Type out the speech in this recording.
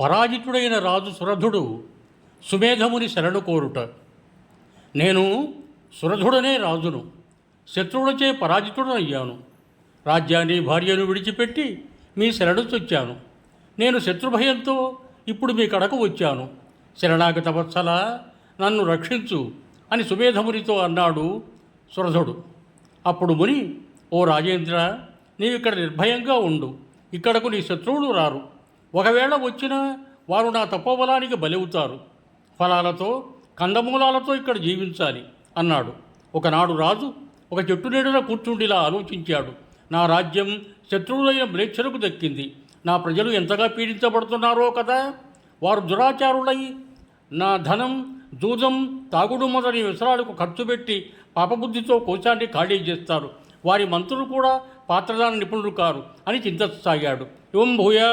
పరాజితుడైన రాజు సురధుడు సుమేధముని శరణు కోరుట. నేను సురధుడనే రాజును శత్రువులచే పరాజితుడనయ్యాను. రాజ్యాన్ని భార్యను విడిచిపెట్టి మీ శరణు చొచ్చాను నేను శత్రుభయంతో ఇప్పుడు మీ కడకు వచ్చాను. శరణాగత వత్సల నన్ను రక్షించు అని సుమేధమునితో అన్నాడు సురధుడు. అప్పుడు ముని ఓ రాజేంద్ర నీవిక్కడ నిర్భయంగా ఉండు. ఇక్కడకు నీ శత్రువులు రారు. ఒకవేళ వచ్చినా వారు నా తపోబలానికి బలవుతారు. ఫలాలతో కందమూలాలతో ఇక్కడ జీవించాలి అన్నాడు. ఒకనాడు రాజు ఒక చెట్టు నీడన కూర్చుండిలా ఆలోచించాడు. నా రాజ్యం శత్రువులైన మ్లేచ్ఛలకు దక్కింది. నా ప్రజలు ఎంతగా పీడించబడుతున్నారో కదా? వారు దురాచారులై నా ధనం దూదం తాగుడు మొదలైన విసరాలకు ఖర్చు పెట్టి పాపబుద్ధితో కోశాన్ని ఖాళీ చేస్తారు. వారి మంత్రులు కూడా పాత్రదాన నిపుణులు కారు అని చింతించసాగాడు. ఇవం భూయా